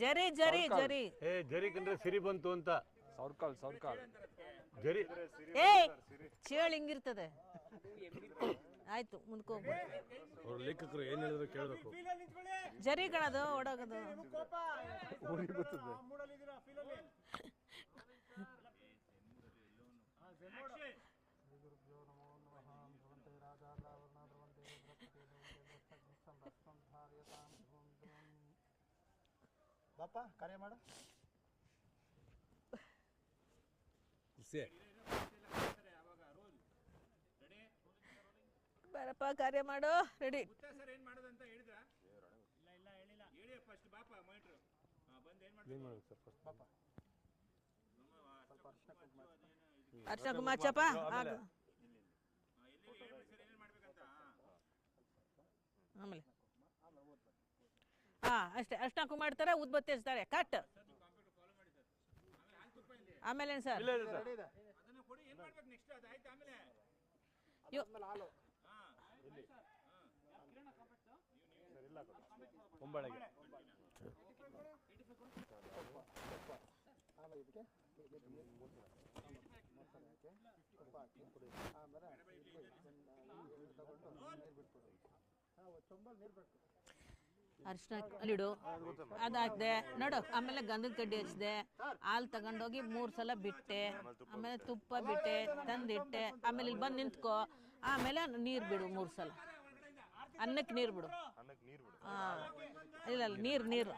ಜರಿ ಜರಿ ಜರಿ. ಏ ಜರಿ ಕಂದ್ರೆ ಸಿರಿ ಬಂತು ಅಂತ. ಸೌರ್ಕಾಲ್ ಸೌರ್ಕಾಲ್ ಜರಿ. ಏ ಚೇಳು ಹಿಂಗಿರ್ತದೆ. ಆಯ್ತು ಮುಂದಕ್ಕೆ ಹೋಗ್ಬೋದು ಅವ್ರ ಲೇಖಕರು ಏನ್ ಹೇಳಿದ್ರು ಕೇಳಬೇಕು. ಜರಿ ಕಣದು ಒಡಗದು ಗೊತ್ತದೆ ಬಾಪ ಕಾರ್ಯ ಮಾಡು. ಖುಷಿ. ಬರಪ್ಪ ಕಾರ್ಯ ಮಾಡು. ರೆಡಿ ಏನ್ ಮಾಡ್ಬೇಕು? ಸರ್ ಫಸ್ಟ್ ಬಾಪ ಸ್ವಲ್ಪ ಅರ್ಶಿನ ಕುಂಕುಮ ಸರ್ ಫಸ್ಟ್ ಕುಮಾರ್ ಚಪ್ಪ ಕುಮಾರ್ಚಪ್ಪ ಆಮೇಲೆ. ಹಾ ಅಷ್ಟೇ ಅರ್ಶನ ಹಾಕು ಮಾಡ್ತಾರೆ ಉದ್ಬತ್ತಿ ಹಚ್ತಾರೆ ಕಟ್ ಆಮೇಲೆ ಏನು ಸರ್? ಆಮೇಲೆ. ನೀರು ಬಿಟ್ಬಿಡು ಹಾಂ ಚೊಂಬಲ್ಲಿ ನೀರು ಬಿಟ್ಟು ಅರಿಶಿನ ಅಲ್ಲಿಡು. ಅದಾಕ್ದೆ ನೋಡು ಆಮೇಲೆ ಗಂಧದ ಕಡ್ಡಿ ಹಚ್ಚಿದೆ ಹಾಲು ತಗೊಂಡೋಗಿ ಮೂರು ಸಲ ಬಿಟ್ಟೆ. ಆಮೇಲೆ ತುಪ್ಪ ಬಿಟ್ಟೆ ತಂದಿಟ್ಟೆ. ಆಮೇಲೆ ಇಲ್ಲಿ ಬಂದು ನಿಂತ್ಕೋ. ಆಮೇಲೆ ನೀರು ಬಿಡು ಮೂರು ಸಲ. ಅನ್ನಕ್ಕೆ ನೀರು ಬಿಡು. ಹಾಂ ಇಲ್ಲ ಇಲ್ಲ ನೀರು ನೀರು.